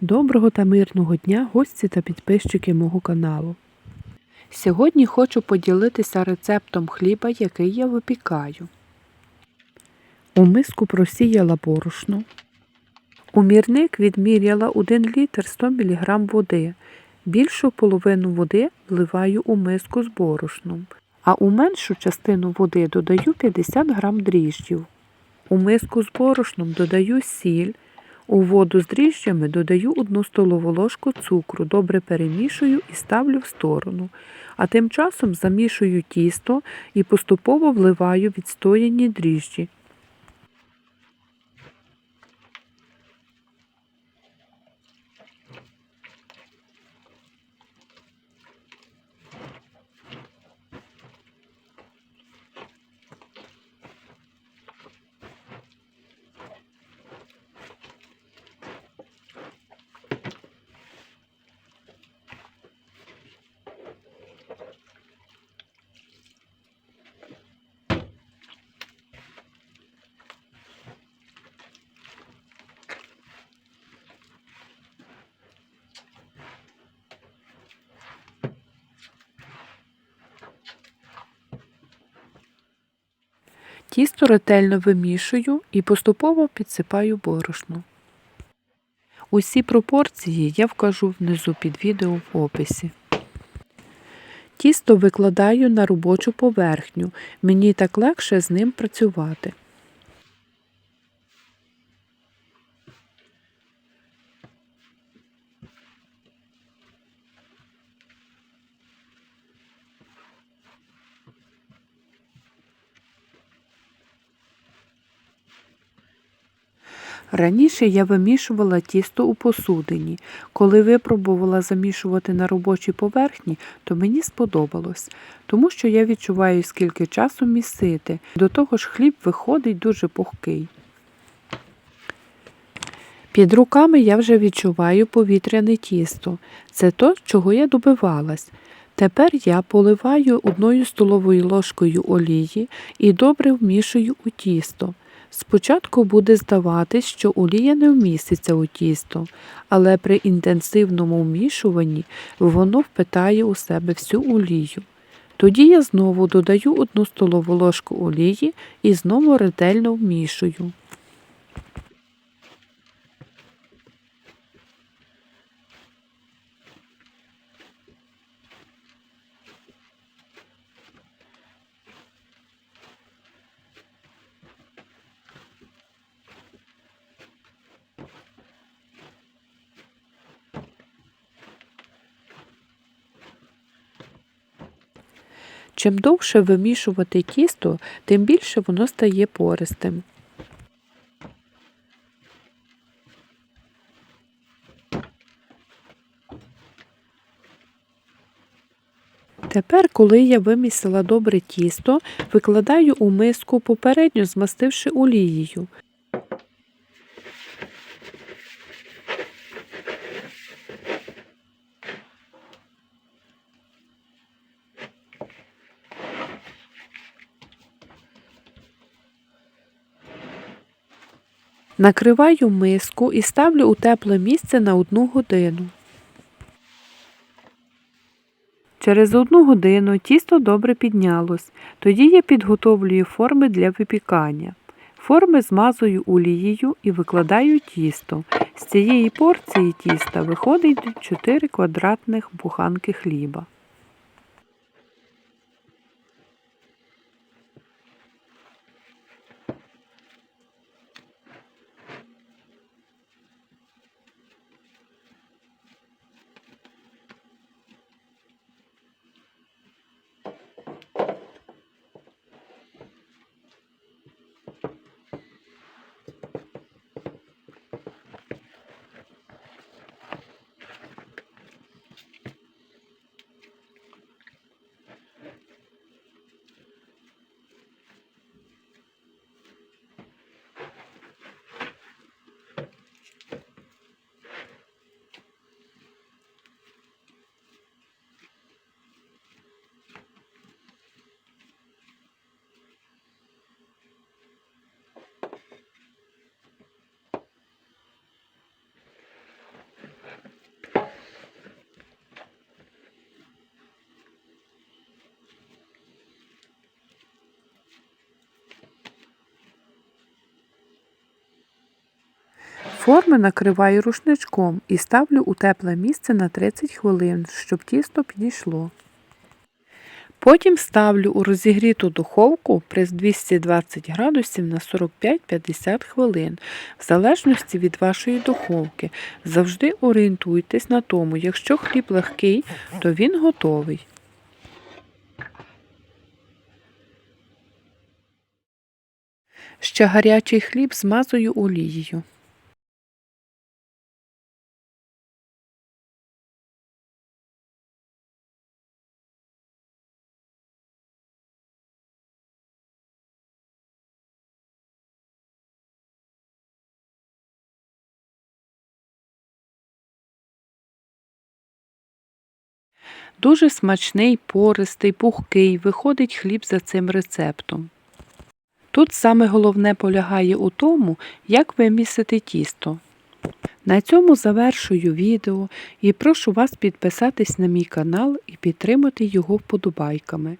Доброго та мирного дня, гості та підписчики мого каналу. Сьогодні хочу поділитися рецептом хліба, який я випікаю. У миску просіяла борошно. У мірник відміряла 1 літр 100 мг води. Більшу половину води вливаю у миску з борошном, а у меншу частину води додаю 50 г дріжджів. У миску з борошном додаю сіль. У воду з дріжджами додаю 1 столову ложку цукру, добре перемішую і ставлю в сторону. А тим часом замішую тісто і поступово вливаю відстояні дріжджі. Тісто ретельно вимішую і поступово підсипаю борошно. Усі пропорції я вкажу внизу під відео в описі. Тісто викладаю на робочу поверхню, мені так легше з ним працювати. Раніше я вимішувала тісто у посудині. Коли випробувала замішувати на робочій поверхні, то мені сподобалось, тому що я відчуваю, скільки часу місити. До того ж хліб виходить дуже пухкий. Під руками я вже відчуваю повітряне тісто. Це то, чого я добивалась. Тепер я поливаю одною столовою ложкою олії і добре вмішую у тісто. Спочатку буде здаватись, що олія не вміститься у тісто, але при інтенсивному вмішуванні воно впитає у себе всю олію. Тоді я знову додаю одну столову ложку олії і знову ретельно вмішую. Чим довше вимішувати тісто, тим більше воно стає пористим. Тепер, коли я вимісила добре тісто, викладаю у миску, попередньо змастивши олією. Накриваю миску і ставлю у тепле місце на одну годину. Через одну годину тісто добре піднялось. Тоді я підготовлюю форми для випікання. Форми змазую олією і викладаю тісто. З цієї порції тіста виходить 4 квадратних буханки хліба. Форми накриваю рушничком і ставлю у тепле місце на 30 хвилин, щоб тісто підійшло. Потім ставлю у розігріту духовку при 220 градусів на 45-50 хвилин, в залежності від вашої духовки. Завжди орієнтуйтесь на тому, якщо хліб легкий, то він готовий. Ще гарячий хліб змазую олією. Дуже смачний, пористий, пухкий виходить хліб за цим рецептом. Тут саме головне полягає у тому, як ви місите тісто. На цьому завершую відео і прошу вас підписатись на мій канал і підтримати його вподобайками.